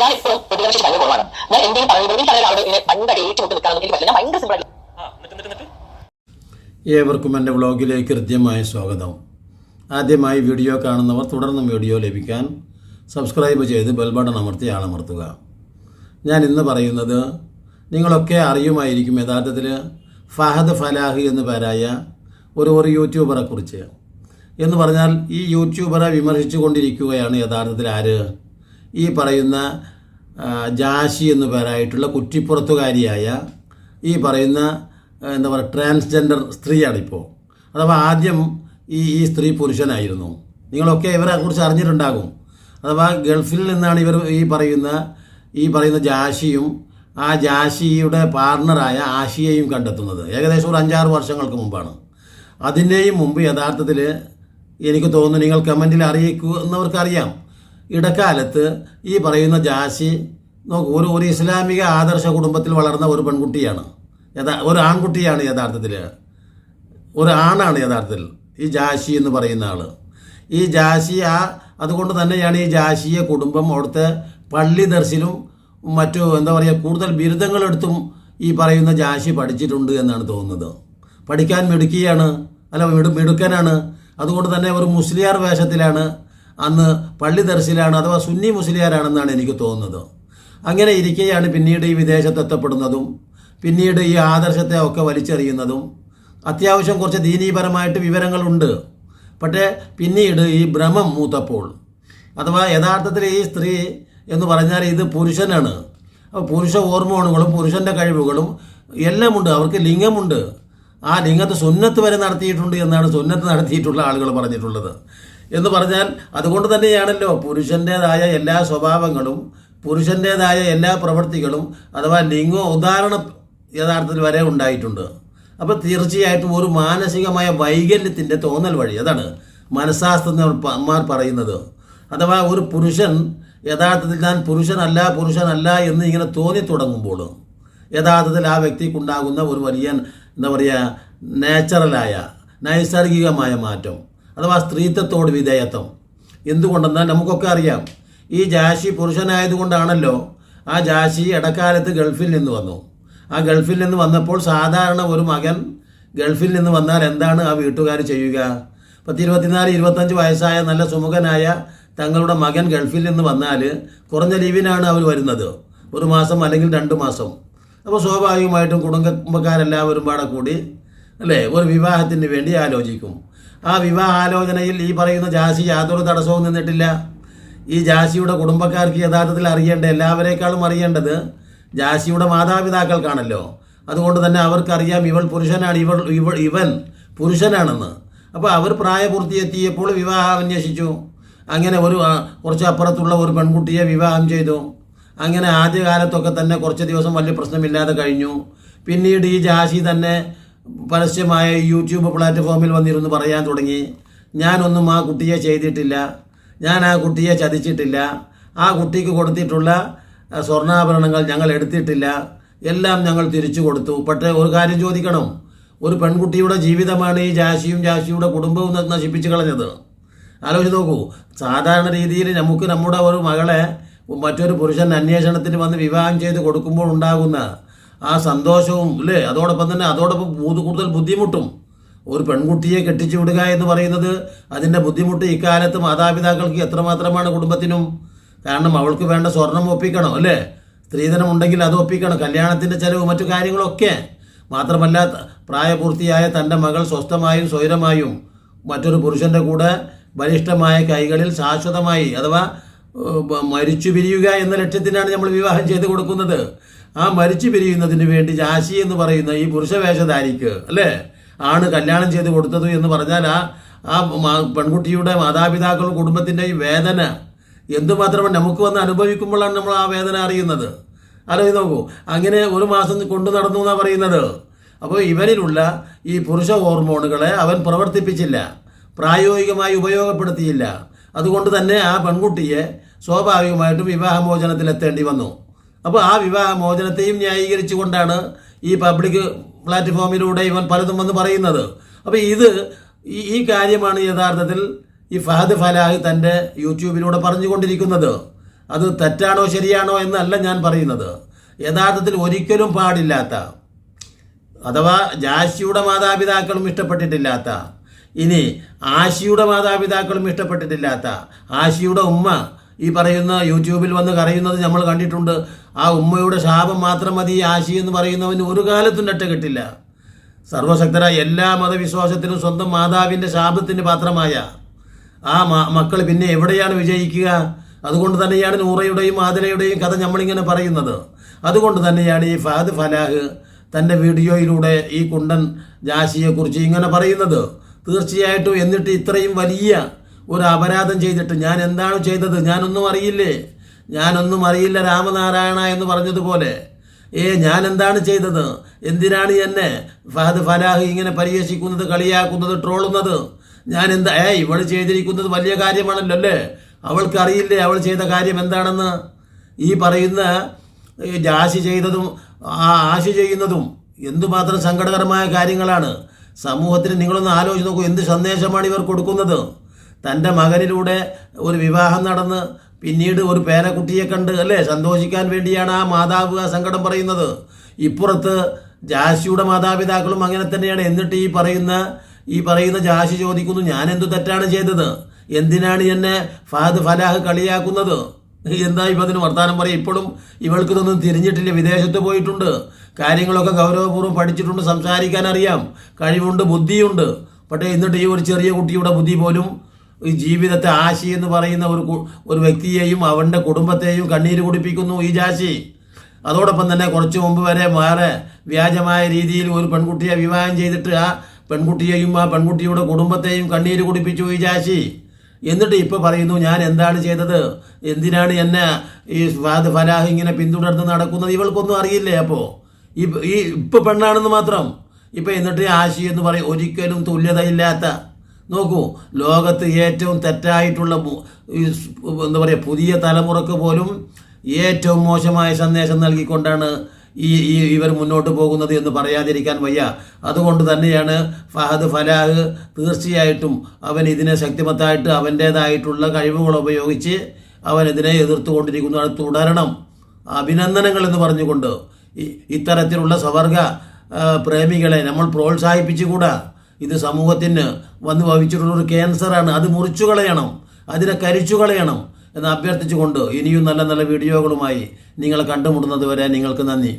ഞാൻ ഇപ്പോഴും പ്രതികരണശേഷി ഭയങ്കര കുറവാണ്. ഞാൻ എന്തെങ്കിലും പറയുമ്പോൾ ഈ പറയുന്ന ആളോട് ഇങ്ങനെ ഭയങ്കര ഏറ്റുമുട്ട് നിൽക്കാനൊന്നും എനിക്ക് പറ്റില്ല. ഞാൻ ഭയങ്കര സിമ്പിൾ ഏവർക്കും എന്റെ വ്ളോഗിലേക്ക് ഹൃദ്യമായ സ്വാഗതം. ആദ്യമായി വീഡിയോ കാണുന്നവർ തുടർന്നും വീഡിയോ ലഭിക്കാൻ സബ്സ്ക്രൈബ് ചെയ്ത് ബെൽ ബട്ടൺ അമർത്തി ആളമർത്തുക. ഞാൻ ഇന്ന് പറയുന്നത് നിങ്ങളൊക്കെ അറിയുമായിരിക്കും യഥാർത്ഥത്തിൽ ഫഹദ് ഫലാഹ് എന്ന് പേരായ ഒരു ഒരു യൂട്യൂബറെ കുറിച്ച്. എന്ന് പറഞ്ഞാൽ ഈ യൂട്യൂബറെ വിമർശിച്ചു കൊണ്ടിരിക്കുകയാണ് യഥാർത്ഥത്തിൽ ആര്? ഈ പറയുന്ന ജാഷി എന്ന് പേരായിട്ടുള്ള കുറ്റിപ്പുറത്തുകാരിയായ ഈ പറയുന്ന എന്താ പറയുക ട്രാൻസ്ജെൻഡർ സ്ത്രീയാണ് സ്ത്രീയാണിപ്പോൾ അഥവാ ആദ്യം ഈ ഈ സ്ത്രീ പുരുഷനായിരുന്നു. നിങ്ങളൊക്കെ ഇവരെ കുറിച്ച് അറിഞ്ഞിട്ടുണ്ടാകും. അഥവാ ഗൾഫിൽ നിന്നാണ് ഇവർ ഈ പറയുന്ന ഈ പറയുന്ന ജാഷിയും ആ ജാഷിയുടെ പാർട്ണറായ ആഷിയെയും കണ്ടെത്തുന്നത്. ഏകദേശം ഒരു അഞ്ചാറ് വർഷങ്ങൾക്ക് മുമ്പാണ്. അതിന്റെയും മുമ്പ് യഥാർത്ഥത്തിൽ എനിക്ക് തോന്നുന്നു നിങ്ങൾ കമന്റിൽ അറിയിക്കുന്നവർക്കറിയാം ഇടക്കാലത്ത് ഈ പറയുന്ന ജാസി നോക്കൂ ഒരു ഒരു ഇസ്ലാമിക ആദർശ കുടുംബത്തിൽ വളർന്ന ഒരു പെൺകുട്ടിയാണ്. യഥാ ഒരു ആൺകുട്ടിയാണ് യഥാർത്ഥത്തിൽ. ഒരു ആണാണ് യഥാർത്ഥത്തിൽ ഈ ജാഷി എന്ന് പറയുന്ന ആൾ ഈ ജാഷി ആ അതുകൊണ്ട് തന്നെയാണ് ഈ ജാഷിയെ കുടുംബം അവിടുത്തെ പള്ളി ദർശിലും മറ്റു എന്താ പറയുക കൂടുതൽ ബിരുദങ്ങളെടുത്തും ഈ പറയുന്ന ജാഷി പഠിച്ചിട്ടുണ്ട് എന്നാണ് തോന്നുന്നത്. പഠിക്കാൻ മിടുക്കിയാണ് അല്ല മിടു മിടുക്കനാണ്. അതുകൊണ്ട് തന്നെ ഒരു മുസ്ലിയാർ വേഷത്തിലാണ് അന്ന് പള്ളി ദർശിലാണ് അഥവാ സുന്നി മുസ്ലിയാരാണെന്നാണ് എനിക്ക് തോന്നുന്നത്. അങ്ങനെ ഇരിക്കെയാണ് പിന്നീട് ഈ വിദേശത്ത് എത്തപ്പെടുന്നതും പിന്നീട് ഈ ആദർശത്തെ ഒക്കെ വലിച്ചെറിയുന്നതും. അത്യാവശ്യം കുറച്ച് ദീനീപരമായിട്ട് വിവരങ്ങളുണ്ട്. പക്ഷേ പിന്നീട് ഈ ഭ്രമം മൂത്തപ്പോൾ അഥവാ യഥാർത്ഥത്തിൽ ഈ സ്ത്രീ എന്ന് പറഞ്ഞാൽ ഇത് പുരുഷനാണ്. അപ്പോൾ പുരുഷ ഹോർമോണുകളും പുരുഷന്റെ കഴിവുകളും എല്ലാമുണ്ട് അവർക്ക് ലിംഗമുണ്ട്. ആ ലിംഗത്ത് സുന്നത്ത് വരെ നടത്തിയിട്ടുണ്ട് എന്നാണ് സുന്നത്ത് നടത്തിയിട്ടുള്ള ആളുകൾ പറഞ്ഞിട്ടുള്ളത്. എന്ന് പറഞ്ഞാൽ അതുകൊണ്ട് തന്നെയാണല്ലോ പുരുഷന്റേതായ എല്ലാ സ്വഭാവങ്ങളും പുരുഷന്റേതായ എല്ലാ പ്രവൃത്തികളും അഥവാ ലിംഗ ഉദാഹരണ യഥാർത്ഥത്തിൽ വരെ ഉണ്ടായിട്ടുണ്ട്. അപ്പോൾ തീർച്ചയായിട്ടും ഒരു മാനസികമായ വൈകല്യത്തിന്റെ തോന്നൽ വഴി അതാണ് മനഃശാസ്ത്രജ്ഞന്മാർ പറയുന്നത്. അഥവാ ഒരു പുരുഷൻ യഥാർത്ഥത്തിൽ ഞാൻ പുരുഷനല്ല പുരുഷനല്ല എന്ന് ഇങ്ങനെ തോന്നി തുടങ്ങുമ്പോൾ യഥാർത്ഥത്തിൽ ആ വ്യക്തിക്കുണ്ടാകുന്ന ഒരു വലിയ എന്താ പറയുക നാച്ചുറലായ നൈസർഗികമായ മാറ്റം. അഥവാ സ്ത്രീത്വത്തോട് വിധേയത്വം. എന്തുകൊണ്ടെന്നാൽ നമുക്കൊക്കെ അറിയാം ഈ ജാഷി പുരുഷനായതുകൊണ്ടാണല്ലോ ആ ജാഷി ഇടക്കാലത്ത് ഗൾഫിൽ നിന്ന് വന്നു. ആ ഗൾഫിൽ നിന്ന് വന്നപ്പോൾ സാധാരണ ഒരു മകൻ ഗൾഫിൽ നിന്ന് വന്നാൽ എന്താണ് ആ വീട്ടുകാർ ചെയ്യുക? പത്ത് ഇരുപത്തിനാല് ഇരുപത്തഞ്ച് വയസ്സായ നല്ല സുമുഖനായ തങ്ങളുടെ മകൻ ഗൾഫിൽ നിന്ന് വന്നാൽ കുറഞ്ഞ ലീവിനാണ് അവർ വരുന്നത്. ഒരു മാസം അല്ലെങ്കിൽ രണ്ട് മാസം. അപ്പോൾ സ്വാഭാവികമായിട്ടും കുടുംബക്കാരെല്ലാവരും പാടെ കൂടി അല്ലേ? ഒരു വിവാഹത്തിന് വേണ്ടി ആലോചിക്കും. ആ വിവാഹാലോചനയിൽ ഈ പറയുന്ന ജാസി യാതൊരു തടസ്സവും നിന്നിട്ടില്ല. ഈ ജാസിയുടെ കുടുംബക്കാർക്ക് യഥാർത്ഥത്തിൽ അറിയേണ്ട എല്ലാവരേക്കാളും അറിയേണ്ടത് ജാസിയുടെ മാതാപിതാക്കൾക്കാണല്ലോ. അതുകൊണ്ട് തന്നെ അവർക്കറിയാം ഇവൾ പുരുഷനാണ് ഇവൾ ഇവൾ ഇവൻ പുരുഷനാണെന്ന്. അപ്പോൾ അവർ പ്രായപൂർത്തി എത്തിയപ്പോൾ വിവാഹം അന്വേഷിച്ചു. അങ്ങനെ ഒരു കുറച്ച് അപ്പുറത്തുള്ള ഒരു പെൺകുട്ടിയെ വിവാഹം ചെയ്തു. അങ്ങനെ ആദ്യകാലത്തൊക്കെ തന്നെ കുറച്ച് ദിവസം വലിയ പ്രശ്നമില്ലാതെ കഴിഞ്ഞു. പിന്നീട് ഈ ജാസി തന്നെ പരസ്യമായ യൂട്യൂബ് പ്ലാറ്റ്ഫോമിൽ വന്നിരുന്നു പറയാൻ തുടങ്ങി. ഞാനൊന്നും ആ കുട്ടിയെ ചെയ്തിട്ടില്ല. ഞാൻ ആ കുട്ടിയെ ചതിച്ചിട്ടില്ല. ആ കുട്ടിക്ക് കൊടുത്തിട്ടുള്ള സ്വർണാഭരണങ്ങൾ ഞങ്ങൾ എടുത്തിട്ടില്ല. എല്ലാം ഞങ്ങൾ തിരിച്ചു കൊടുത്തു. പക്ഷേ ഒരു കാര്യം ചോദിക്കണം. ഒരു പെൺകുട്ടിയുടെ ജീവിതമാണ് ഈ ജാശിയും ജാശിയുടെ കുടുംബവും നശിപ്പിച്ചു കളഞ്ഞത്. ആലോചിച്ച് നോക്കൂ. സാധാരണ രീതിയിൽ നമുക്ക് നമ്മുടെ ഒരു മകളെ മറ്റൊരു പുരുഷൻ അന്വേഷണത്തിന് വന്ന് വിവാഹം ചെയ്ത് കൊടുക്കുമ്പോൾ ഉണ്ടാകുന്ന ആ സന്തോഷവും അല്ലേ അതോടൊപ്പം തന്നെ അതോടൊപ്പം കൂടുതൽ ബുദ്ധിമുട്ടും. ഒരു പെൺകുട്ടിയെ കെട്ടിച്ചു വിടുക എന്ന് പറയുന്നത് അതിന്റെ ബുദ്ധിമുട്ട് ഇക്കാലത്ത് മാതാപിതാക്കൾക്ക് എത്രമാത്രമാണ് കുടുംബത്തിനും? കാരണം അവൾക്ക് വേണ്ട സ്വർണം ഒപ്പിക്കണം അല്ലേ? സ്ത്രീധനം ഉണ്ടെങ്കിൽ അത് ഒപ്പിക്കണം കല്യാണത്തിന്റെ ചിലവ് മറ്റു കാര്യങ്ങളൊക്കെ. മാത്രമല്ല പ്രായപൂർത്തിയായ തന്റെ മകൾ സ്വസ്ഥമായും സ്വൈരമായും മറ്റൊരു പുരുഷന്റെ കൂടെ ബലിഷ്ഠമായ കൈകളിൽ ശാശ്വതമായി അഥവാ മരിച്ചു പിരിയുക എന്ന ലക്ഷ്യത്തിനാണ് നമ്മൾ വിവാഹം ചെയ്ത് കൊടുക്കുന്നത്. ആ മരിച്ചു പിരിയുന്നതിന് വേണ്ടി ജാശി എന്ന് പറയുന്ന ഈ പുരുഷവേഷധാരിക്ക് അല്ലേ? ആണ് കല്യാണം ചെയ്ത് കൊടുത്തത് എന്ന് പറഞ്ഞാൽ ആ ആ പെൺകുട്ടിയുടെ മാതാപിതാക്കളും ഈ വേദന എന്തുമാത്രമാണ് നമുക്ക് വന്ന് അനുഭവിക്കുമ്പോഴാണ് നമ്മൾ ആ വേദന അറിയുന്നത്? ആലോചിച്ച് നോക്കൂ. അങ്ങനെ ഒരു മാസം കൊണ്ടു നടന്നു എന്നാണ് പറയുന്നത്? അപ്പോൾ ഇവരിലുള്ള ഈ പുരുഷ ഹോർമോണുകളെ അവൻ പ്രവർത്തിപ്പിച്ചില്ല. പ്രായോഗികമായി ഉപയോഗപ്പെടുത്തിയില്ല. അതുകൊണ്ട് തന്നെ ആ പെൺകുട്ടിയെ സ്വാഭാവികമായിട്ടും വിവാഹമോചനത്തിലെത്തേണ്ടി വന്നു. അപ്പോൾ ആ വിവാഹ മോചനത്തെയും ന്യായീകരിച്ചുകൊണ്ടാണ് ഈ പബ്ലിക് പ്ലാറ്റ്ഫോമിലൂടെ ഇവൻ പലതും വന്ന് പറയുന്നത്. അപ്പോൾ ഇത് ഈ കാര്യമാണ് യഥാർത്ഥത്തിൽ ഈ ഫഹദ് ഫലാഹ് തന്റെ യൂട്യൂബിലൂടെ പറഞ്ഞുകൊണ്ടിരിക്കുന്നത്. അത് തെറ്റാണോ ശരിയാണോ എന്നല്ല ഞാൻ പറയുന്നത്. യഥാർത്ഥത്തിൽ ഒരിക്കലും പാടില്ലാത്ത അഥവാ ജാശിയുടെ മാതാപിതാക്കളും ഇഷ്ടപ്പെട്ടിട്ടില്ലാത്ത ഇനി ആശിയുടെ മാതാപിതാക്കളും ഇഷ്ടപ്പെട്ടിട്ടില്ലാത്ത ആശിയുടെ ഉമ്മ ഈ പറയുന്ന യൂട്യൂബിൽ വന്ന് കരയുന്നത് നമ്മൾ കണ്ടിട്ടുണ്ട്. ആ ഉമ്മയുടെ ശാപം മാത്രം മതി ആശി എന്ന് പറയുന്നവന് ഒരു കാലത്തും രക്ഷ കിട്ടില്ല. സർവശക്തരായ എല്ലാ മതവിശ്വാസത്തിനും സ്വന്തം മാതാവിന്റെ ശാപത്തിന് പാത്രമായ ആ മക്കൾ പിന്നെ എവിടെയാണ് വിജയിക്കുക? അതുകൊണ്ട് തന്നെയാണ് നൂറയുടെയും ആതിലയുടെയും കഥ നമ്മളിങ്ങനെ പറയുന്നത്. അതുകൊണ്ട് തന്നെയാണ് ഈ ഫഹദ് ഫലാഹ് തന്റെ വീഡിയോയിലൂടെ ഈ കുണ്ടൻ ജാശിയെക്കുറിച്ച് ഇങ്ങനെ പറയുന്നത്. തീർച്ചയായിട്ടും എന്നിട്ട് ഇത്രയും വലിയ ഒരു അപരാധം ചെയ്തിട്ട് ഞാൻ എന്താണ് ചെയ്തത്? ഞാനൊന്നും അറിയില്ലേ? ഞാനൊന്നും അറിയില്ല രാമനാരായണ എന്ന് പറഞ്ഞതുപോലെ. ഏ ഞാൻ എന്താണ് ചെയ്തത്? എന്തിനാണ് എന്നെ ഫഹദ് ഫലാഹ് ഇങ്ങനെ പരിഹസിക്കുന്നത് കളിയാക്കുന്നത് ട്രോളുന്നത്? ഞാൻ എന്താ ഏ ഇവൾ ചെയ്തിരിക്കുന്നത് വലിയ കാര്യമാണല്ലോ അല്ലേ അവൾക്ക് അറിയില്ലേ അവൾ ചെയ്ത കാര്യം എന്താണെന്ന്? ഈ പറയുന്ന ജാശി ചെയ്തതും ആ ആശി ചെയ്യുന്നതും എന്തുമാത്രം സങ്കടകരമായ കാര്യങ്ങളാണ്. സമൂഹത്തിന് നിങ്ങളൊന്ന് ആലോചിച്ച് നോക്കൂ എന്ത് സന്ദേശമാണ് ഇവർ കൊടുക്കുന്നത്? തന്റെ മകനിലൂടെ ഒരു വിവാഹം നടന്ന് പിന്നീട് ഒരു പേനക്കുട്ടിയെ കണ്ട് അല്ലേ സന്തോഷിക്കാൻ വേണ്ടിയാണ് ആ മാതാവ് ആ സങ്കടം പറയുന്നത്. ഇപ്പുറത്ത് ജാശിയുടെ മാതാപിതാക്കളും അങ്ങനെ തന്നെയാണ്. എന്നിട്ട് ഈ പറയുന്ന ഈ പറയുന്ന ജാശി ചോദിക്കുന്നു ഞാൻ എന്തു തെറ്റാണ് ചെയ്തത്? എന്തിനാണ് എന്നെ ഫാദ് ഫലാഹ് കളിയാക്കുന്നത്? എന്താ ഇപ്പം അതിന് വർത്താനം പറയും? ഇപ്പോഴും ഇവൾക്ക് ഇതൊന്നും തിരിഞ്ഞിട്ടില്ല. വിദേശത്ത് പോയിട്ടുണ്ട്. കാര്യങ്ങളൊക്കെ ഗൗരവപൂർവം പഠിച്ചിട്ടുണ്ട്. സംസാരിക്കാൻ അറിയാം. കഴിവുണ്ട് ബുദ്ധിയുണ്ട്. പക്ഷേ എന്നിട്ട് ഈ ഒരു ചെറിയ കുട്ടിയുടെ ബുദ്ധി പോലും ഈ ജീവിതത്തെ ആശി എന്ന് പറയുന്ന ഒരു ഒരു വ്യക്തിയെയും അവന്റെ കുടുംബത്തെയും കണ്ണീര് കുടിപ്പിക്കുന്നു ഈ ജാശി അതോടൊപ്പം തന്നെ കുറച്ച് മുമ്പ് വരെ വേറെ വ്യാജമായ രീതിയിൽ ഒരു പെൺകുട്ടിയെ വിവാഹം ചെയ്തിട്ട് ആ പെൺകുട്ടിയെയും ആ പെൺകുട്ടിയുടെ കുടുംബത്തെയും കണ്ണീര് കുടിപ്പിച്ചു ഈ ജാശി എന്നിട്ട് ഇപ്പോൾ പറയുന്നു ഞാൻ എന്താണ് ചെയ്തത്? എന്തിനാണ് എന്നെ ഈ ഫാദ് ഫലാഹ് ഇങ്ങനെ പിന്തുടർന്ന് നടക്കുന്നത്? ഇവൾക്കൊന്നും അറിയില്ലേ അപ്പോൾ ഈ ഈ ഇപ്പം പെണ്ണാണെന്ന് മാത്രം. ഇപ്പം എന്നിട്ട് ആശി എന്ന് പറയും ഒരിക്കലും തുല്യതയില്ലാത്ത നോക്കൂ ലോകത്ത് ഏറ്റവും തെറ്റായിട്ടുള്ള എന്താ പറയുക പുതിയ തലമുറയ്ക്ക് പോലും ഏറ്റവും മോശമായ സന്ദേശം നൽകിക്കൊണ്ടാണ് ഈ ഈ ഇവർ മുന്നോട്ട് പോകുന്നത് എന്ന് പറയാതിരിക്കാൻ വയ്യ. അതുകൊണ്ട് തന്നെയാണ് ഫഹദ് ഫലാഹ് തീർച്ചയായിട്ടും അവൻ ഇതിനെ ശക്തിമത്തായിട്ട് അവന്റേതായിട്ടുള്ള കഴിവുകൾ ഉപയോഗിച്ച് അവൻ ഇതിനെ എതിർത്തുകൊണ്ടിരിക്കുന്നു. അത് തുടരണം. അഭിനന്ദനങ്ങൾ എന്ന് പറഞ്ഞുകൊണ്ട് ഇത്തരത്തിലുള്ള സ്വവർഗ പ്രേമികളെ നമ്മൾ പ്രോത്സാഹിപ്പിച്ചുകൂടാ? ഇത് സമൂഹത്തിന് വന്ന് ഭവിച്ചിട്ടുള്ള ഒരു ക്യാൻസറാണ്. അത് മുറിച്ചു കളയണം. അതിനെ കരിച്ചു കളയണം എന്ന് അഭ്യർത്ഥിച്ചുകൊണ്ട് ഇനിയും നല്ല നല്ല വീഡിയോകളുമായി നിങ്ങൾ കണ്ടുമുട്ടുന്നത് വരെ നിങ്ങൾക്ക് നന്ദി.